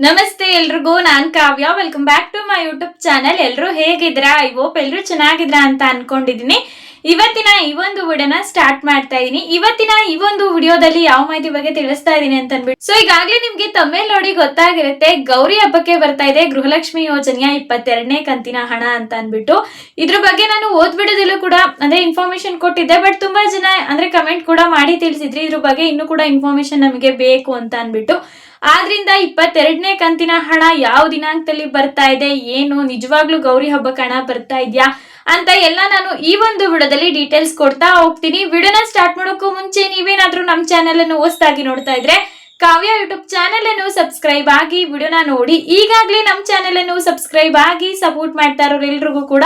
ನಮಸ್ತೆ ಎಲ್ರಿಗೂ, ನಾನ್ Kavya. Welcome back to my YouTube channel ಎಲ್ರು ಹೇಗಿದ್ರಾ ಐ ಹೋಪ್ ಎಲ್ರು ಚೆನ್ನಾಗಿದ್ರಾ ಅಂತ ಅನ್ಕೊಂಡಿದೀನಿ ಇವತ್ತಿನ ಈ ಒಂದು ವಿಡಿಯೋನ ಸ್ಟಾರ್ಟ್ ಮಾಡ್ತಾ ಇದೀನಿ. ಇವತ್ತಿನ ಈ ಒಂದು ವಿಡಿಯೋದಲ್ಲಿ ಯಾವ ಮಾಹಿತಿ ಬಗ್ಗೆ ತಿಳಿಸ್ತಾ ಇದೀನಿ ಅಂತ ಅನ್ಬಿಟ್ಟು ಸೊ ಈಗಾಗಲೇ ನಿಮ್ಗೆ ತಮ್ಮೇಲ್ ನೋಡಿ ಗೊತ್ತಾಗಿರುತ್ತೆ. ಗೌರಿ ಹಬ್ಬಕ್ಕೆ ಬರ್ತಾ ಇದೆ. ಗೃಹಲಕ್ಷ್ಮಿ ಯೋಜನೆಯ ಇಪ್ಪತ್ತೆರಡನೇ ಕಂತಿನ ಹಣ ಅಂತ ಅನ್ಬಿಟ್ಟು ಇದ್ರ ಬಗ್ಗೆ ನಾನು ಓದ್ಬಿಡೋದಲ್ಲೂ ಕೂಡ, ಅಂದ್ರೆ ಇನ್ಫಾರ್ಮೇಶನ್ ಕೊಟ್ಟಿದ್ದೆ ಬಟ್ ತುಂಬಾ ಜನ, ಅಂದ್ರೆ ಕಮೆಂಟ್ ಕೂಡ ಮಾಡಿ ತಿಳಿಸಿದ್ರಿ. ಇದ್ರ ಬಗ್ಗೆ ಇನ್ನೂ ಕೂಡ ಇನ್ಫಾರ್ಮೇಶನ್ ನಮಗೆ ಬೇಕು ಅಂತ ಅನ್ಬಿಟ್ಟು ಆದ್ರಿಂದ ಇಪ್ಪತ್ತೆರಡನೇ ಕಂತಿನ ಹಣ ಯಾವ ದಿನಾಂಕದಲ್ಲಿ ಬರ್ತಾ ಇದೆ, ಏನು, ನಿಜವಾಗ್ಲೂ ಗೌರಿ ಹಬ್ಬಕ್ಕೆ ಹಣ ಬರ್ತಾ ಇದೆಯಾ ಅಂತ ಎಲ್ಲ ನಾನು ಈ ಒಂದು ವಿಡಿಯೋದಲ್ಲಿ ಡೀಟೇಲ್ಸ್ ಕೊಡ್ತಾ ಹೋಗ್ತೀನಿ. ವಿಡಿಯೋನ ಸ್ಟಾರ್ಟ್ ಮಾಡೋಕ್ಕೂ ಮುಂಚೆ ನೀವೇನಾದ್ರೂ ನಮ್ಮ ಚಾನೆಲ್ ಅನ್ನು ಹೊಸದಾಗಿ ನೋಡ್ತಾ ಇದ್ರೆ ಕಾವ್ಯ ಯೂಟ್ಯೂಬ್ ಚಾನೆಲ್ ಅನ್ನು ಸಬ್ಸ್ಕ್ರೈಬ್ ಆಗಿ ವಿಡಿಯೋನ ನೋಡಿ. ಈಗಾಗಲೇ ನಮ್ಮ ಚಾನೆಲ್ ಅನ್ನು ಸಬ್ಸ್ಕ್ರೈಬ್ ಆಗಿ ಸಪೋರ್ಟ್ ಮಾಡ್ತಾ ಇರೋರು ಎಲ್ರಿಗೂ ಕೂಡ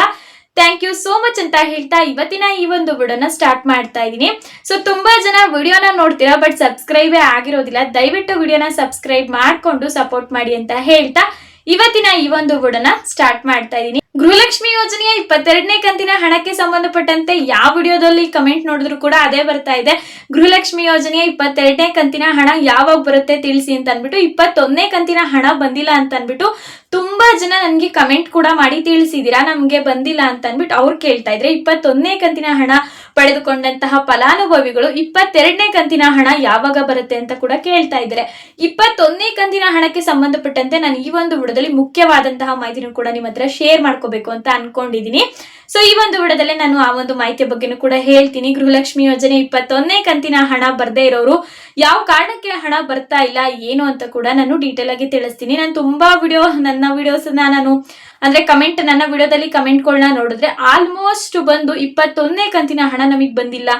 ಥ್ಯಾಂಕ್ ಯು ಸೋ ಮಚ್ ಅಂತ ಹೇಳ್ತಾ ಇವತ್ತಿನ ಈ ಒಂದು ವಿಡಿಯೋನ ಸ್ಟಾರ್ಟ್ ಮಾಡ್ತಾ ಇದ್ದೀನಿ ಸೊ ತುಂಬಾ ಜನ ವಿಡಿಯೋನ ನೋಡ್ತೀರಾ ಬಟ್ ಸಬ್ಸ್ಕ್ರೈಬೇ ಆಗಿರೋದಿಲ್ಲ. ದಯವಿಟ್ಟು ವಿಡಿಯೋನ ಸಬ್ಸ್ಕ್ರೈಬ್ ಮಾಡ್ಕೊಂಡು ಸಪೋರ್ಟ್ ಮಾಡಿ ಅಂತ ಹೇಳ್ತಾ ಇವತ್ತಿನ ಈ ಒಂದು ವಿಡಿಯೋನ ಸ್ಟಾರ್ಟ್ ಮಾಡ್ತಾ ಇದ್ದೀನಿ ಗೃಹಲಕ್ಷ್ಮಿ ಯೋಜನೆಯ ಇಪ್ಪತ್ತೆರಡನೇ ಕಂತಿನ ಹಣಕ್ಕೆ ಸಂಬಂಧಪಟ್ಟಂತೆ ಯಾವ ವಿಡಿಯೋದಲ್ಲಿ ಕಮೆಂಟ್ ನೋಡಿದ್ರು ಕೂಡ ಅದೇ ಬರ್ತಾ ಇದೆ. ಗೃಹಲಕ್ಷ್ಮಿ ಯೋಜನೆಯ ಇಪ್ಪತ್ತೆರಡನೇ ಕಂತಿನ ಹಣ ಯಾವಾಗ ಬರುತ್ತೆ ತಿಳಿಸಿ ಅಂತ ಅನ್ಬಿಟ್ಟು ಇಪ್ಪತ್ತೊಂದನೇ ಕಂತಿನ ಹಣ ಬಂದಿಲ್ಲ ಅಂತ ಅನ್ಬಿಟ್ಟು ತುಂಬಾ ಜನ ನನಗೆ ಕಮೆಂಟ್ ಕೂಡ ಮಾಡಿ ತಿಳಿಸಿದೀರಾ, ನಮ್ಗೆ ಬಂದಿಲ್ಲ ಅಂತ ಅನ್ಬಿಟ್ಟು ಅವ್ರು ಕೇಳ್ತಾ ಇದ್ರೆ, ಇಪ್ಪತ್ತೊಂದನೇ ಕಂತಿನ ಹಣ ಪಡೆದುಕೊಂಡಂತಹ ಫಲಾನುಭವಿಗಳು ಇಪ್ಪತ್ತೆರಡನೇ ಕಂತಿನ ಹಣ ಯಾವಾಗ ಬರುತ್ತೆ ಅಂತ ಕೂಡ ಕೇಳ್ತಾ ಇದ್ದಾರೆ. ಇಪ್ಪತ್ತೊಂದನೇ ಕಂತಿನ ಹಣಕ್ಕೆ ಸಂಬಂಧಪಟ್ಟಂತೆ ನಾನು ಈ ಒಂದು ವಿಡದಲ್ಲಿ ಮುಖ್ಯವಾದಂತಹ ಮಾಹಿತಿನೂ ಕೂಡ ನಿಮ್ಮ ಹತ್ರ ಶೇರ್ ಮಾಡ್ಕೋಬೇಕು ಅಂತ ಅನ್ಕೊಂಡಿದೀನಿ. ಸೊ ಈ ಒಂದು ವಿಡದಲ್ಲಿ ನಾನು ಆ ಒಂದು ಮಾಹಿತಿಯ ಬಗ್ಗೆನೂ ಕೂಡ ಹೇಳ್ತೀನಿ. ಗೃಹಲಕ್ಷ್ಮಿ ಯೋಜನೆ ಇಪ್ಪತ್ತೊಂದನೇ ಕಂತಿನ ಹಣ ಬರ್ದೇ ಇರೋರು, ಯಾವ ಕಾರಣಕ್ಕೆ ಹಣ ಬರ್ತಾ ಇಲ್ಲ, ಏನು ಅಂತ ಕೂಡ ನಾನು ಡೀಟೇಲ್ ಆಗಿ ತಿಳಿಸ್ತೀನಿ. ನಾನು ತುಂಬಾ ವಿಡಿಯೋ, ನನ್ನ ವಿಡಿಯೋಸ್ ನಾನು, ಅಂದ್ರೆ ಕಮೆಂಟ್ ನನ್ನ ವಿಡಿಯೋದಲ್ಲಿ ಕಮೆಂಟ್ಗಳನ್ನ ನೋಡಿದ್ರೆ ಆಲ್ಮೋಸ್ಟ್ ಬಂದು ಇಪ್ಪತ್ತೊಂದನೇ ಕಂತಿನ ಹಣ ನಮಗೆ ಬಂದಿಲ್ಲ.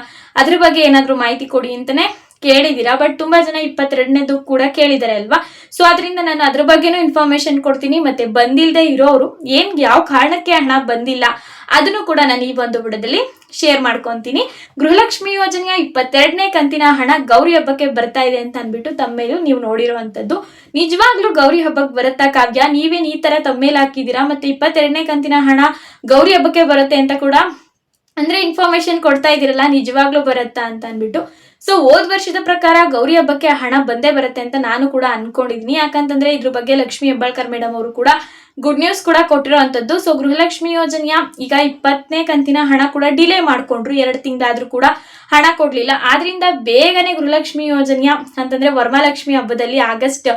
ಅದ್ರ ಬಗ್ಗೆ ಏನಾದ್ರೂ ಮಾಹಿತಿ ಕೊಡಿ ಅಂತಾನೆ ಕೇಳಿದೀರಾ? ಬಟ್ ತುಂಬಾ ಜನ ಇಪ್ಪತ್ತೆರಡನೇದು ಕೂಡ ಕೇಳಿದ್ದಾರೆ ಅಲ್ವಾ? ಸೊ ಅದರಿಂದ ನಾನು ಅದ್ರ ಬಗ್ಗೆನೂ ಇನ್ಫಾರ್ಮೇಶನ್ ಕೊಡ್ತೀನಿ. ಮತ್ತೆ ಬಂದಿಲ್ಲದೆ ಇರೋರು, ಏನ್ ಯಾವ ಕಾರಣಕ್ಕೆ ಹಣ ಬಂದಿಲ್ಲ, ಅದನ್ನು ಕೂಡ ನಾನು ಈ ಒಂದು ಬುಡದಲ್ಲಿ ಶೇರ್ ಮಾಡ್ಕೊಂತೀನಿ. ಗೃಹಲಕ್ಷ್ಮಿ ಯೋಜನೆಯ ಇಪ್ಪತ್ತೆರಡನೇ ಕಂತಿನ ಹಣ ಗೌರಿ ಹಬ್ಬಕ್ಕೆ ಬರ್ತಾ ಇದೆ ಅಂತ ಅಂದ್ಬಿಟ್ಟು ತಮ್ಮೇಲೂ ನೀವು ನೋಡಿರುವಂತದ್ದು ನಿಜವಾಗ್ಲೂ ಗೌರಿ ಹಬ್ಬಕ್ಕೆ ಬರುತ್ತಾ ಕಾವ್ಯ? ನೀವೇನ್ ಈ ತರ ತಮ್ಮೇಲ್ ಹಾಕಿದೀರಾ? ಮತ್ತೆ ಇಪ್ಪತ್ತೆರಡನೇ ಕಂತಿನ ಹಣ ಗೌರಿ ಹಬ್ಬಕ್ಕೆ ಬರುತ್ತೆ ಅಂತ ಕೂಡ ಅಂದ್ರೆ ಇನ್ಫಾರ್ಮೇಶನ್ ಕೊಡ್ತಾ ಇದೀರಲ್ಲ, ನಿಜವಾಗ್ಲೂ ಬರುತ್ತಾ ಅಂತ ಅನ್ಬಿಟ್ಟು ಸೊ ಹೋದ್ ವರ್ಷದ ಪ್ರಕಾರ ಗೌರಿ ಹಬ್ಬಕ್ಕೆ ಹಣ ಬಂದೇ ಬರುತ್ತೆ ಅಂತ ನಾನು ಕೂಡ ಅನ್ಕೊಂಡಿದೀನಿ. ಯಾಕಂತಂದ್ರೆ ಇದ್ರ ಬಗ್ಗೆ ಲಕ್ಷ್ಮಿ ಹೆಬ್ಬಾಳ್ಕರ್ ಮೇಡಮ್ ಅವರು ಕೂಡ ಗುಡ್ ನ್ಯೂಸ್ ಕೂಡ ಕೊಟ್ಟಿರೋಂಥದ್ದು. ಸೊ ಗೃಹಲಕ್ಷ್ಮಿ ಯೋಜನೆಯ ಈಗ ಇಪ್ಪತ್ತನೇ ಕಂತಿನ ಹಣ ಕೂಡ ಡಿಲೇ ಮಾಡ್ಕೊಂಡ್ರು. ಎರಡು ತಿಂಗಳಾದ್ರೂ ಕೂಡ ಹಣ ಕೊಡ್ಲಿಲ್ಲ. ಆದ್ರಿಂದ ಬೇಗನೆ ಗೃಹಲಕ್ಷ್ಮಿ ಯೋಜನೆಯ ಅಂತಂದ್ರೆ ವರ್ಮಾಲಕ್ಷ್ಮಿ ಹಬ್ಬದಲ್ಲಿ ಆಗಸ್ಟ್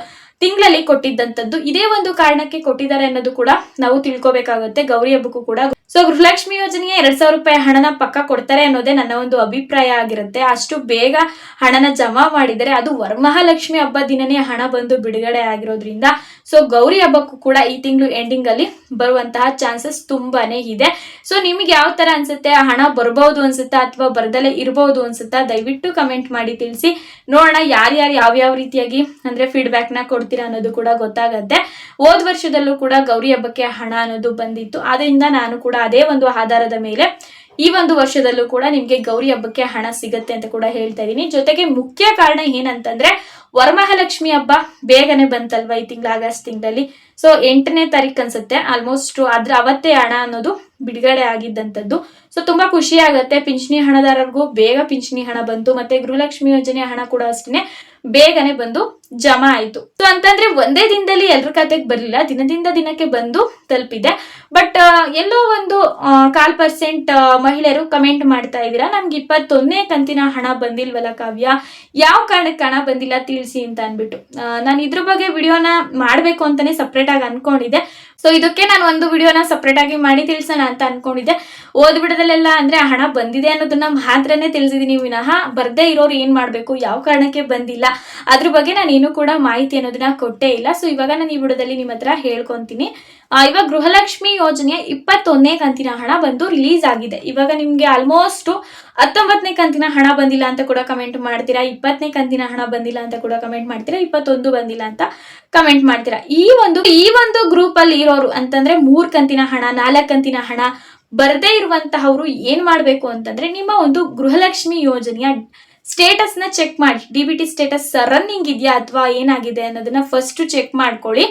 ತಿಂಗಳಲ್ಲಿ ಕೊಟ್ಟಿದ್ದಂಥದ್ದು ಇದೇ ಒಂದು ಕಾರಣಕ್ಕೆ ಕೊಟ್ಟಿದ್ದಾರೆ ಅನ್ನೋದು ಕೂಡ ನಾವು ತಿಳ್ಕೊಬೇಕಾಗುತ್ತೆ. ಗೌರಿ ಹಬ್ಬಕ್ಕೂ ಕೂಡ. ಸೊ ಗೃಹಲಕ್ಷ್ಮಿ ಯೋಜನೆಯ ಎರಡ್ ಸಾವಿರ ರೂಪಾಯಿ ಹಣನ ಪಕ್ಕ ಕೊಡ್ತಾರೆ ಅನ್ನೋದೇ ನನ್ನ ಒಂದು ಅಭಿಪ್ರಾಯ ಆಗಿರುತ್ತೆ. ಅಷ್ಟು ಬೇಗ ಹಣನ ಜಮಾ ಮಾಡಿದರೆ ಅದು ವರಮಹಾಲಕ್ಷ್ಮಿ ಹಬ್ಬ ದಿನನೇ ಹಣ ಬಂದು ಬಿಡುಗಡೆ ಆಗಿರೋದ್ರಿಂದ ಸೊ ಗೌರಿ ಹಬ್ಬಕ್ಕೂ ಕೂಡ ಈ ತಿಂಗಳು ಎಂಡಿಂಗ್ ಅಲ್ಲಿ ಬರುವಂತಹ ಚಾನ್ಸಸ್ ತುಂಬಾನೇ ಇದೆ. ಸೊ ನಿಮ್ಗೆ ಯಾವ ತರ ಅನ್ಸುತ್ತೆ? ಹಣ ಬರಬಹುದು ಅನ್ಸುತ್ತಾ ಅಥವಾ ಬರ್ದಲೇ ಇರಬಹುದು ಅನ್ಸುತ್ತಾ ದಯವಿಟ್ಟು ಕಮೆಂಟ್ ಮಾಡಿ ತಿಳಿಸಿ. ನೋಡೋಣ ಯಾರ್ಯಾರು ಯಾವ್ಯಾವ ರೀತಿಯಾಗಿ ಅಂದ್ರೆ ಫೀಡ್ಬ್ಯಾಕ್ನ ಕೊಡ್ತೀರಾ. ಅನ್ನೋದು ಕೂಡ ಗೊತ್ತಾಗತ್ತೆ. ಹೋದ್ ವರ್ಷದಲ್ಲೂ ಕೂಡ ಗೌರಿ ಹಬ್ಬಕ್ಕೆ ಹಣ ಅನ್ನೋದು ಬಂದಿತ್ತು. ಆದ್ರಿಂದ ನಾನು ಕೂಡ ಅದೇ ಒಂದು ಆಧಾರದ ಮೇಲೆ ಈ ಒಂದು ವರ್ಷದಲ್ಲೂ ಕೂಡ ನಿಮ್ಗೆ ಗೌರಿ ಹಬ್ಬಕ್ಕೆ ಹಣ ಸಿಗತ್ತೆ ಅಂತ ಕೂಡ ಹೇಳ್ತಾ ಇದೀನಿ ಜೊತೆಗೆ ಮುಖ್ಯ ಕಾರಣ ಏನಂತಂದ್ರೆ, ವರಮಹಾಲಕ್ಷ್ಮಿ ಹಬ್ಬ ಬೇಗನೆ ಬಂತಲ್ವಾ ಈ ತಿಂಗಳ ಆಗಸ್ಟ್ ತಿಂಗಳಲ್ಲಿ? ಸೊ, ಎಂಟನೇ ತಾರೀಕು ಅನ್ಸುತ್ತೆ. ಆಲ್ಮೋಸ್ಟ್ ಅದ್ರ ಅವತ್ತೇ ಹಣ ಅನ್ನೋದು ಬಿಡುಗಡೆ ಆಗಿದ್ದಂಥದ್ದು. ಸೊ ತುಂಬಾ ಖುಷಿ ಆಗುತ್ತೆ. ಪಿಂಚಣಿ ಹಣದಾರರಿಗೂ ಬೇಗ ಪಿಂಚಣಿ ಹಣ ಬಂತು. ಮತ್ತೆ ಗೃಹಲಕ್ಷ್ಮಿ ಯೋಜನೆ ಹಣ ಕೂಡ ಅಷ್ಟೇ ಬೇಗನೆ ಬಂದು ಜಮಾ ಆಯ್ತು. ಸೊ ಅಂತಂದ್ರೆ ಒಂದೇ ದಿನದಲ್ಲಿ ಎಲ್ರ ಖಾತೆಗೆ ಬರಲಿಲ್ಲ. ದಿನದಿಂದ ದಿನಕ್ಕೆ ಬಂದು ತಲುಪಿದೆ. ಬಟ್ ಎಲ್ಲೋ ಒಂದು ಕಾಲ್ ಪರ್ಸೆಂಟ್ ಮಹಿಳೆಯರು ಕಮೆಂಟ್ ಮಾಡ್ತಾ ಇದ್ದೀರಾ? ನಮ್ಗೆ ಇಪ್ಪತ್ತೊಂದನೇ ಕಂತಿನ ಹಣ ಬಂದಿಲ್ವಲ್ಲ ಕಾವ್ಯ? ಯಾವ ಕಾರಣಕ್ಕೆ ಹಣ ಬಂದಿಲ್ಲ? ತಿಳಿಸಿ ಅಂತ ಅನ್ಬಿಟ್ಟು ಆ, ನಾನು ಇದ್ರ ಬಗ್ಗೆ ವಿಡಿಯೋನ ಮಾಡಬೇಕು ಅಂತಾನೆ ಸಪ್ರೇಟ್ ಆಗಿ ಅನ್ಕೊಂಡಿದ್ದೆ. ಸೊ ಇದಕ್ಕೆ ನಾನು ಒಂದು ವಿಡಿಯೋನ ಸಪ್ರೇಟ್ ಆಗಿ ಮಾಡಿ ತಿಳಿಸೋಣ ಅಂತ ಅನ್ಕೊಂಡಿದ್ದೆ. ಓದ್ಬಿಡದಲ್ಲೆಲ್ಲ ಅಂದ್ರೆ ಹಣ ಬಂದಿದೆ ಅನ್ನೋದನ್ನ ಮಾತ್ರನೇ ತಿಳಿಸಿದೀನಿ ವಿನಃ. ಬರ್ದೇ ಇರೋರು ಏನ್ ಮಾಡ್ಬೇಕು? ಯಾವ ಕಾರಣಕ್ಕೆ ಬಂದಿಲ್ಲ? ಅದ್ರ ಬಗ್ಗೆ ನಾನು ಏನು ಕೂಡ ಮಾಹಿತಿ ಅನ್ನೋದನ್ನ ಕೊಟ್ಟೇ ಇಲ್ಲ. ಸೊ ಇವಾಗ ನಾನು ಈ ವಿಡಿಯೋದಲ್ಲಿ ನಿಮ್ಮ ಹತ್ರ ಹೇಳ್ಕೊಂತೀನಿ. ಇವಾಗ ಗೃಹಲಕ್ಷ್ಮಿ ಯೋಜನೆ ಇಪ್ಪತ್ತೊಂದನೇ ಕಂತಿನ ಹಣ ಬಂದು ರಿಲೀಸ್ ಆಗಿದೆ. ಇವಾಗ ನಿಮ್ಗೆ ಆಲ್ಮೋಸ್ಟ್ ಹತ್ತೊಂಬತ್ತನೇ ಕಂತಿನ ಹಣ ಬಂದಿಲ್ಲ ಅಂತ ಕೂಡ ಕಮೆಂಟ್ ಮಾಡ್ತೀರಾ? ಇಪ್ಪತ್ತನೇ ಕಂತಿನ ಹಣ ಬಂದಿಲ್ಲ ಅಂತ ಕೂಡ ಕಮೆಂಟ್ ಮಾಡ್ತೀರಾ? ಇಪ್ಪತ್ತೊಂದು ಬಂದಿಲ್ಲ ಅಂತ ಕಮೆಂಟ್ ಮಾಡ್ತೀರಾ? ಈ ಒಂದು ಈ ಒಂದು ಗ್ರೂಪ್ ಅಲ್ಲಿ ಇರೋರು ಅಂತಂದ್ರೆ ಮೂರ್ ಕಂತಿನ ಹಣ, ನಾಲ್ಕು ಕಂತಿನ ಹಣ, ಬರದೇ ಇರುವಂತಹವ್ರು ಏನ್ ಮಾಡ್ಬೇಕು ಅಂತಂದ್ರೆ ನಿಮ್ಮ ಒಂದು ಗೃಹಲಕ್ಷ್ಮಿ ಯೋಜನೆಯ ಸ್ಟೇಟಸ್ನ ಚೆಕ್ ಮಾಡಿ. D B T status running ಇದೆಯಾ ಅಥವಾ ಏನಾಗಿದೆ ಅನ್ನೋದನ್ನ ಫಸ್ಟ್ ಚೆಕ್ ಮಾಡ್ಕೊಳ್ಳಿ.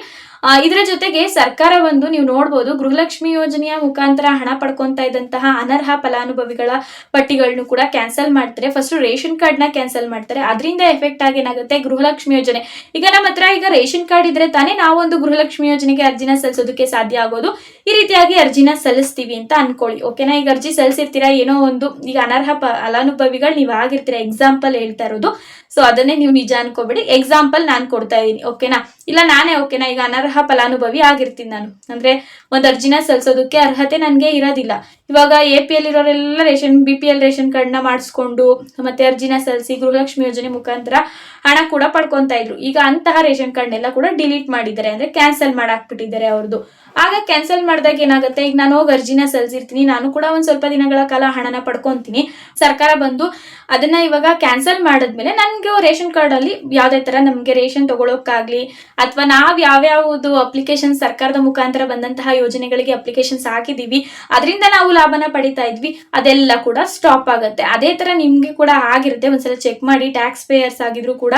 ಇದರ ಜೊತೆಗೆ ಸರ್ಕಾರ ಒಂದು ನೀವು ನೋಡ್ಬೋದು ಗೃಹಲಕ್ಷ್ಮಿ ಯೋಜನೆಯ ಮುಖಾಂತರ ಹಣ ಪಡ್ಕೊಂತಾ ಇದ್ದಂತಹ ಅನರ್ಹ ಫಲಾನುಭವಿಗಳ ಪಟ್ಟಿಗಳನ್ನು ಕೂಡ ಕ್ಯಾನ್ಸಲ್ ಮಾಡ್ತಾರೆ. ಫಸ್ಟ್ ರೇಷನ್ ಕಾರ್ಡ್ನ ಕ್ಯಾನ್ಸಲ್ ಮಾಡ್ತಾರೆ. ಅದರಿಂದ ಎಫೆಕ್ಟ್ ಆಗಿ ಏನಾಗುತ್ತೆ? ಗೃಹಲಕ್ಷ್ಮಿ ಯೋಜನೆ. ಈಗ ನಮ್ಮ ಹತ್ರ ಈಗ ರೇಷನ್ ಕಾರ್ಡ್ ಇದ್ರೆ ತಾನೇ ನಾವೊಂದು ಗೃಹಲಕ್ಷ್ಮಿ ಯೋಜನೆಗೆ ಅರ್ಜಿನ ಸಲ್ಲಿಸೋದಕ್ಕೆ ಸಾಧ್ಯ ಆಗೋದು. ಈ ರೀತಿಯಾಗಿ ಅರ್ಜಿನ ಸಲ್ಲಿಸ್ತೀವಿ ಅಂತ ಅನ್ಕೊಳ್ಳಿ. ಓಕೆನಾ ಈಗ ಅರ್ಜಿ ಸಲ್ಲಿಸಿರ್ತೀರಾ? ಏನೋ ಒಂದು ಈಗ ಅನರ್ಹ ಫಲಾನುಭವಿಗಳು ನೀವು ಆಗಿರ್ತೀರಾ? ಎಕ್ಸಾಂಪಲ್ ಹೇಳ್ತಾ ಇರೋದು. ಸೊ ಅದನ್ನೇ ನೀವು ನಿಜ ಅನ್ಕೋಬೇಡಿ. ಎಕ್ಸಾಂಪಲ್ ನಾನು ಕೊಡ್ತಾ ಇದ್ದೀನಿ. ಓಕೆನಾ ಇಲ್ಲ, ನಾನೇ ಓಕೆನಾ ಈಗ ಅನರ್ಹ ಫಲಾನುಭವಿ ಆಗಿರ್ತೀನಿ ನಾನು. ಅಂದ್ರೆ ಒಂದು ಅರ್ಜಿನ ಸಲ್ಸೋದಕ್ಕೆ ಅರ್ಹತೆ ನನಗೆ ಇರೋದಿಲ್ಲ. ಇವಾಗ ಎ ಪಿ ಎಲ್ ಇರೋರೆಲ್ಲ ration B P L ration ಕಾರ್ಡ್ನ ಮಾಡಿಸ್ಕೊಂಡು ಮತ್ತೆ ಅರ್ಜಿನ ಸಲ್ಲಿಸಿ ಗೃಹಲಕ್ಷ್ಮಿ ಯೋಜನೆ ಮುಖಾಂತರ ಹಣ ಕೂಡ ಪಡ್ಕೊಂತಾ ಇದ್ರು. ಈಗ ಅಂತಹ ರೇಷನ್ ಕಾರ್ಡ್ನೆಲ್ಲ ಕೂಡ ಡಿಲೀಟ್ ಮಾಡಿದ್ದಾರೆ. ಅಂದ್ರೆ ಕ್ಯಾನ್ಸಲ್ ಮಾಡಾಕ್ಬಿಟ್ಟಿದ್ದಾರೆ ಅವ್ರದ್ದು ಆಗ ಕ್ಯಾನ್ಸಲ್ ಮಾಡಿದಾಗ ಏನಾಗುತ್ತೆ? ಈಗ ನಾನು ಹೋಗಿ ಅರ್ಜಿನ ಸಲ್ಲಿಸಿರ್ತೀನಿ. ನಾನು ಕೂಡ ಒಂದ್ ಸ್ವಲ್ಪ ದಿನಗಳ ಕಾಲ ಹಣನ ಪಡ್ಕೊಂತೀನಿ. ಸರ್ಕಾರ ಬಂದು ಅದನ್ನ ಇವಾಗ ಕ್ಯಾನ್ಸಲ್ ಮಾಡಿದ್ಮೇಲೆ ನನಗೆ ರೇಷನ್ ಕಾರ್ಡ್ ಅಲ್ಲಿ ಯಾವ್ದೇ ತರ ನಮ್ಗೆ ರೇಷನ್ ತಗೊಳಕ್ಕಾಗ್ಲಿ ಅಥವಾ ನಾವ್ ಯಾವ್ಯಾವುದು ಅಪ್ಲಿಕೇಶನ್ ಸರ್ಕಾರದ ಮುಖಾಂತರ ಬಂದಂತಹ ಯೋಜನೆಗಳಿಗೆ ಅಪ್ಲಿಕೇಶನ್ಸ್ ಹಾಕಿದೀವಿ, ಅದರಿಂದ ನಾವು ಲಾಭನ ಪಡಿತಾ ಇದ್ವಿ, ಅದೆಲ್ಲ ಕೂಡ ಸ್ಟಾಪ್ ಆಗುತ್ತೆ. ಅದೇ ತರ ನಿಮ್ಗೆ ಕೂಡ ಆಗಿರುತ್ತೆ, ಒಂದ್ಸಲ ಚೆಕ್ ಮಾಡಿ ಟ್ಯಾಕ್ಸ್ ಪೇಯರ್ಸ್ ಆಗಿದ್ರು ಕೂಡ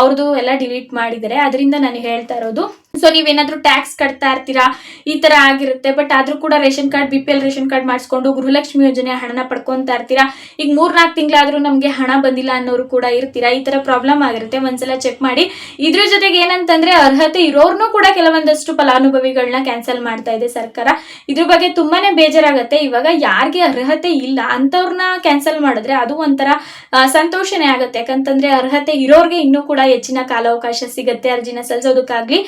ಅವ್ರದ್ದು ಎಲ್ಲ ಡಿಲೀಟ್ ಮಾಡಿದರೆ ಅದರಿಂದ ನಾನು ಹೇಳ್ತಾ ಇರೋದು ಸೊ ನೀವೇನಾದ್ರೂ ಟ್ಯಾಕ್ಸ್ ಕಟ್ತಾ ಇರ್ತೀರಾ? ಈ ತರ ಆಗಿರುತ್ತೆ ಬಟ್ ಆದ್ರೂ ಕೂಡ ration card B P ration card ಮಾಡಿಸ್ಕೊಂಡು ಗೃಹಲಕ್ಷ್ಮಿ ಯೋಜನೆ ಹಣನ ಪಡ್ಕೊಂತಾ ಇರ್ತೀರಾ? ಈಗ ಮೂರ್ನಾಲ್ಕು ತಿಂಗಳಾದ್ರೂ ನಮ್ಗೆ ಹಣ ಬಂದಿಲ್ಲ ಅನ್ನೋರು ಕೂಡ ಇರ್ತೀರಾ? ಈ ತರ ಪ್ರಾಬ್ಲಮ್ ಆಗಿರುತ್ತೆ, ಒಂದ್ಸಲ ಚೆಕ್ ಮಾಡಿ. ಇದ್ರ ಜೊತೆಗೆ ಏನಂತಂದ್ರೆ ಅರ್ಹತೆ ಇರೋರ್ನು ಕೂಡ ಕೆಲವೊಂದಷ್ಟು ಫಲಾನುಭವಿಗಳನ್ನ ಕ್ಯಾನ್ಸಲ್ ಮಾಡ್ತಾ ಇದೆ ಸರ್ಕಾರ. ಇದ್ರ ಬಗ್ಗೆ ತುಂಬಾನೇ ಬೇಜಾರಾಗತ್ತೆ. ಇವಾಗ ಯಾರಿಗೆ ಅರ್ಹತೆ ಇಲ್ಲ ಅಂತವ್ರನ್ನ ಕ್ಯಾನ್ಸಲ್ ಮಾಡಿದ್ರೆ ಅದು ಒಂಥರ ಸಂತೋಷನೇ ಆಗುತ್ತೆ. ಯಾಕಂತಂದ್ರೆ ಅರ್ಹತೆ ಇರೋರ್ಗೆ ಇನ್ನೂ ಕೂಡ ಹೆಚ್ಚಿನ ಕಾಲಾವಕಾಶ ಸಿಗತ್ತೆ. ಅರ್ಜಿನ ಸಲ್ಲಿಸೋದಕ್ಕಾಗ್ಲಿ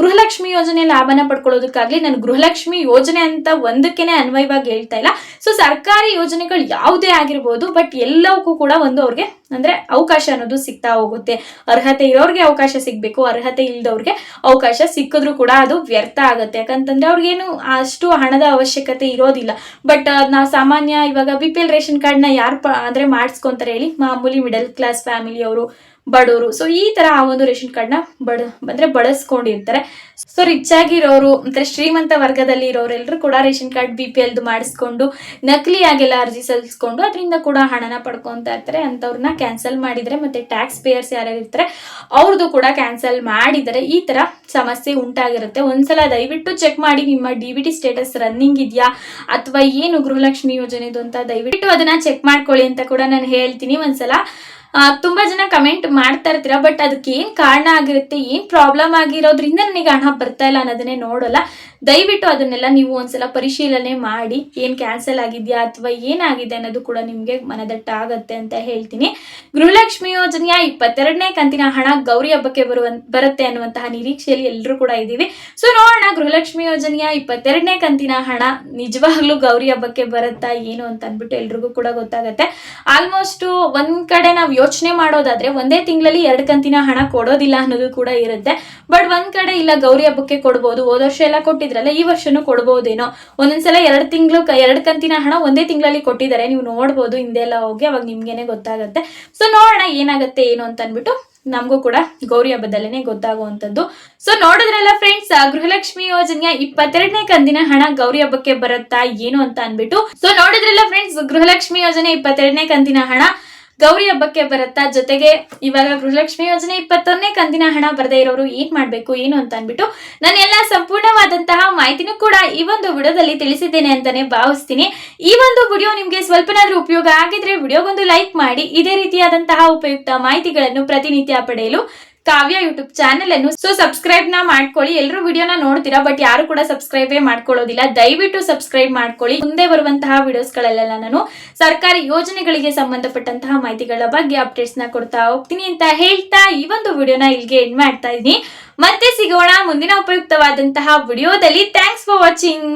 ಗೃಹಲಕ್ಷ್ಮಿ ಯೋಜನೆ ಲಾಭನ ಪಡ್ಕೊಳ್ಳೋದಕ್ಕಾಗ್ಲಿ ನಾನು ಗೃಹಲಕ್ಷ್ಮಿ ಯೋಜನೆ ಅಂತ ಒಂದಕ್ಕೇನೆ ಅನ್ವಯವಾಗಿ ಹೇಳ್ತಾ ಇಲ್ಲ. ಸೊ ಸರ್ಕಾರಿ ಯೋಜನೆಗಳು ಯಾವುದೇ ಆಗಿರ್ಬೋದು ಬಟ್ ಎಲ್ಲವಕ್ಕೂ ಕೂಡ ಒಂದು ಅವ್ರಿಗೆ, ಅಂದ್ರೆ ಅವಕಾಶ ಅನ್ನೋದು ಸಿಗ್ತಾ ಹೋಗುತ್ತೆ. ಅರ್ಹತೆ ಇರೋರ್ಗೆ ಅವಕಾಶ ಸಿಗ್ಬೇಕು, ಅರ್ಹತೆ ಇಲ್ದವ್ರಿಗೆ ಅವಕಾಶ ಸಿಕ್ಕಿದ್ರು ಕೂಡ ಅದು ವ್ಯರ್ಥ ಆಗುತ್ತೆ. ಯಾಕಂತಂದ್ರೆ ಅವ್ರಿಗೇನು ಅಷ್ಟು ಹಣದ ಅವಶ್ಯಕತೆ ಇರೋದಿಲ್ಲ. ಬಟ್ ನಾವು ಸಾಮಾನ್ಯ ಇವಾಗ ಬಿ ಪಿ ಎಲ್ ರೇಷನ್ ಕಾರ್ಡ್ನ ಯಾರು ಅಂದ್ರೆ ಮಾಡಿಸ್ಕೊಂತಾರೆ ಹೇಳಿ? ಮಾಮೂಲಿ ಮಿಡಲ್ ಕ್ಲಾಸ್ ಫ್ಯಾಮಿಲಿ ಅವರು ಬಡವರು. ಸೊ ಈ ತರ ಆ ಒಂದು ರೇಷನ್ ಕಾರ್ಡ್ನ ಬಡ ಅಂದ್ರೆ ಬಳಸ್ಕೊಂಡಿರ್ತಾರೆ. ಸೊ ರಿಚ್ ಆಗಿರೋರು, ಅಂದ್ರೆ ಶ್ರೀಮಂತ ವರ್ಗದಲ್ಲಿ ಇರೋರೆಲ್ಲರೂ ಕೂಡ ರೇಷನ್ ಕಾರ್ಡ್ ಬಿ ಪಿ ಎಲ್ದು ಮಾಡಿಸ್ಕೊಂಡು ನಕಲಿಯಾಗೆಲ್ಲ ಅರ್ಜಿ ಸಲ್ಲಿಸ್ಕೊಂಡು, ಅದರಿಂದ ಕೂಡ ಹಣನ ಪಡ್ಕೊಂತಾ ಇರ್ತಾರೆ. ಅಂಥವ್ರನ್ನ ಕ್ಯಾನ್ಸಲ್ ಮಾಡಿದ್ರೆ ಮತ್ತೆ ಟ್ಯಾಕ್ಸ್ ಪೇಯರ್ಸ್ ಯಾರ್ಯಾರು ಇರ್ತಾರೆ ಅವ್ರದ್ದು ಕೂಡ ಕ್ಯಾನ್ಸಲ್ ಮಾಡಿದರೆ ಈ ತರ ಸಮಸ್ಯೆ ಉಂಟಾಗಿರುತ್ತೆ. ಒಂದ್ಸಲ ದಯವಿಟ್ಟು ಚೆಕ್ ಮಾಡಿ ನಿಮ್ಮ D B T status running ಇದೆಯಾ, ಅಥವಾ ಏನು ಗೃಹಲಕ್ಷ್ಮಿ ಯೋಜನೆದು ಅಂತ ದಯವಿಟ್ಟು ಅದನ್ನ ಚೆಕ್ ಮಾಡ್ಕೊಳ್ಳಿ ಅಂತ ಕೂಡ ನಾನು ಹೇಳ್ತೀನಿ. ಒಂದ್ಸಲ ತುಂಬಾ ಜನ ಕಮೆಂಟ್ ಮಾಡ್ತಾ ಇರ್ತೀರಾ ಬಟ್ ಅದಕ್ಕೆ ಏನ್ ಕಾರಣ ಆಗಿರುತ್ತೆ, ಏನ್ ಪ್ರಾಬ್ಲಮ್ ಆಗಿರೋದ್ರಿಂದ ನನಗೆ ಹಣ ಬರ್ತಾ ಇಲ್ಲ ಅನ್ನೋದನ್ನೇ ನೋಡಲ್ಲ. ದಯವಿಟ್ಟು ಅದನ್ನೆಲ್ಲ ನೀವು ಒಂದ್ಸಲ ಪರಿಶೀಲನೆ ಮಾಡಿ, ಏನ್ ಕ್ಯಾನ್ಸಲ್ ಆಗಿದ್ಯಾ ಅಥವಾ ಏನಾಗಿದೆ ಅನ್ನೋದು ಕೂಡ ನಿಮ್ಗೆ ಮನದಟ್ಟ ಆಗತ್ತೆ ಅಂತ ಹೇಳ್ತೀನಿ. ಗೃಹಲಕ್ಷ್ಮಿ ಯೋಜನೆಯ ಇಪ್ಪತ್ತೆರಡನೇ ಕಂತಿನ ಹಣ ಗೌರಿ ಹಬ್ಬಕ್ಕೆ ಬರುವ ಬರುತ್ತೆ ಅನ್ನುವಂತಹ ನಿರೀಕ್ಷೆಯಲ್ಲಿ ಎಲ್ಲರೂ ಕೂಡ ಇದ್ದೀವಿ. ಸೊ ನೋಡೋಣ ಗೃಹಲಕ್ಷ್ಮಿ ಯೋಜನೆಯ ಇಪ್ಪತ್ತೆರಡನೇ ಕಂತಿನ ಹಣ ನಿಜವಾಗ್ಲೂ ಗೌರಿ ಹಬ್ಬಕ್ಕೆ ಬರುತ್ತಾ ಏನು ಅಂತ ಅಂದ್ಬಿಟ್ಟು ಎಲ್ರಿಗೂ ಕೂಡ ಗೊತ್ತಾಗತ್ತೆ. ಆಲ್ಮೋಸ್ಟ್ ಒಂದ್ ಕಡೆ ನಾವು ಯೋಚನೆ ಮಾಡೋದಾದ್ರೆ ಒಂದೇ ತಿಂಗಳಲ್ಲಿ ಎರಡು ಕಂತಿನ ಹಣ ಕೊಡೋದಿಲ್ಲ ಅನ್ನೋದು ಕೂಡ ಇರುತ್ತೆ. ಬಟ್ ಒಂದ್ ಕಡೆ ಇಲ್ಲ ಗೌರಿ ಹಬ್ಬಕ್ಕೆ ಕೊಡ್ಬೋದು, ಹೋದ ವರ್ಷ ಎಲ್ಲ ಕೊಟ್ಟಿದ್ರಲ್ಲ, ಈ ವರ್ಷನೂ ಕೊಡ್ಬೋದೇನೋ. ಒಂದೊಂದ್ಸಲ ಎರಡು ತಿಂಗಳು ಎರಡು ಕಂತಿನ ಹಣ ಒಂದೇ ತಿಂಗಳಲ್ಲಿ ಕೊಟ್ಟಿದ್ದಾರೆ. ನೀವು ನೋಡ್ಬೋದು ಹಿಂದೆಲ್ಲ ಹೋಗಿ, ಅವಾಗ ನಿಮ್ಗೆನೆ ಗೊತ್ತಾಗುತ್ತೆ. ಸೊ ನೋಡೋಣ ಏನಾಗುತ್ತೆ ಏನು ಅಂತ ಅಂದ್ಬಿಟ್ಟು ನಮಗೂ ಕೂಡ ಗೌರಿ ಹಬ್ಬದಲ್ಲೇನೆ ಗೊತ್ತಾಗುವಂಥದ್ದು. ಸೊ ನೋಡಿದ್ರಲ್ಲ ಫ್ರೆಂಡ್ಸ್ ಗೃಹಲಕ್ಷ್ಮಿ ಯೋಜನೆಯ ಇಪ್ಪತ್ತೆರಡನೇ ಕಂದಿನ ಹಣ ಗೌರಿ ಹಬ್ಬಕ್ಕೆ ಬರುತ್ತಾ ಏನು ಅಂತ ಅನ್ಬಿಟ್ಟು ಸೊ ನೋಡಿದ್ರಲ್ಲ ಫ್ರೆಂಡ್ಸ್ ಗೃಹಲಕ್ಷ್ಮಿ ಯೋಜನೆ ಇಪ್ಪತ್ತೆರಡನೇ ಕಂದಿನ ಹಣ ಗೌರಿ ಹಬ್ಬಕ್ಕೆ ಬರುತ್ತಾ? ಜೊತೆಗೆ ಇವಾಗ ಗೃಹಲಕ್ಷ್ಮಿ ಯೋಜನೆ ಇಪ್ಪತ್ತೊಂದನೇ ಕಂತಿನ ಹಣ ಬರದೇ ಇರೋರು ಏನ್ ಮಾಡ್ಬೇಕು, ಏನು ಅಂತ ಅನ್ಬಿಟ್ಟು ನಾನು ಎಲ್ಲ ಸಂಪೂರ್ಣವಾದಂತಹ ಮಾಹಿತಿನೂ ಕೂಡ ಈ ಒಂದು ವಿಡಿಯೋದಲ್ಲಿ ತಿಳಿಸಿದ್ದೇನೆ ಅಂತಾನೆ ಭಾವಿಸ್ತೀನಿ. ಈ ಒಂದು ವಿಡಿಯೋ ನಿಮ್ಗೆ ಸ್ವಲ್ಪನಾದ್ರೂ ಉಪಯೋಗ ಆಗಿದ್ರೆ ವಿಡಿಯೋಗೊಂದು ಲೈಕ್ ಮಾಡಿ, ಇದೇ ರೀತಿಯಾದಂತಹ ಉಪಯುಕ್ತ ಮಾಹಿತಿಗಳನ್ನು ಪ್ರತಿನಿತ್ಯ ಪಡೆಯಲು ಕಾವ್ಯ ಯೂಟ್ಯೂಬ್ ಚಾನೆಲ್ ಅನ್ನು ಸೊ ಸಬ್ಸ್ಕ್ರೈಬ್ನ ಮಾಡ್ಕೊಳ್ಳಿ. ಎಲ್ಲರೂ ವಿಡಿಯೋನ ನೋಡ್ತೀರಾ ಬಟ್ ಯಾರು ಕೂಡ ಸಬ್ಸ್ಕ್ರೈಬೇ ಮಾಡ್ಕೊಳ್ಳೋದಿಲ್ಲ. ದಯವಿಟ್ಟು ಸಬ್ಸ್ಕ್ರೈಬ್ ಮಾಡ್ಕೊಳ್ಳಿ. ಮುಂದೆ ಬರುವಂತಹ ವಿಡಿಯೋಸ್ಗಳೆಲ್ಲ ನಾನು ಸರ್ಕಾರಿ ಯೋಜನೆಗಳಿಗೆ ಸಂಬಂಧಪಟ್ಟಂತಹ ಮಾಹಿತಿಗಳ ಬಗ್ಗೆ ಅಪ್ಡೇಟ್ಸ್ನ ಕೊಡ್ತಾ ಹೋಗ್ತೀನಿ ಅಂತ ಹೇಳ್ತಾ ಈ ಒಂದು ವಿಡಿಯೋನ ಇಲ್ಲಿಗೆ ಎಂಡ್ ಮಾಡ್ತಾ ಇದ್ದೀನಿ. ಮತ್ತೆ ಸಿಗೋಣ ಮುಂದಿನ ಉಪಯುಕ್ತವಾದಂತಹ ವಿಡಿಯೋದಲ್ಲಿ ಥ್ಯಾಂಕ್ಸ್ ಫಾರ್ ವಾಚಿಂಗ್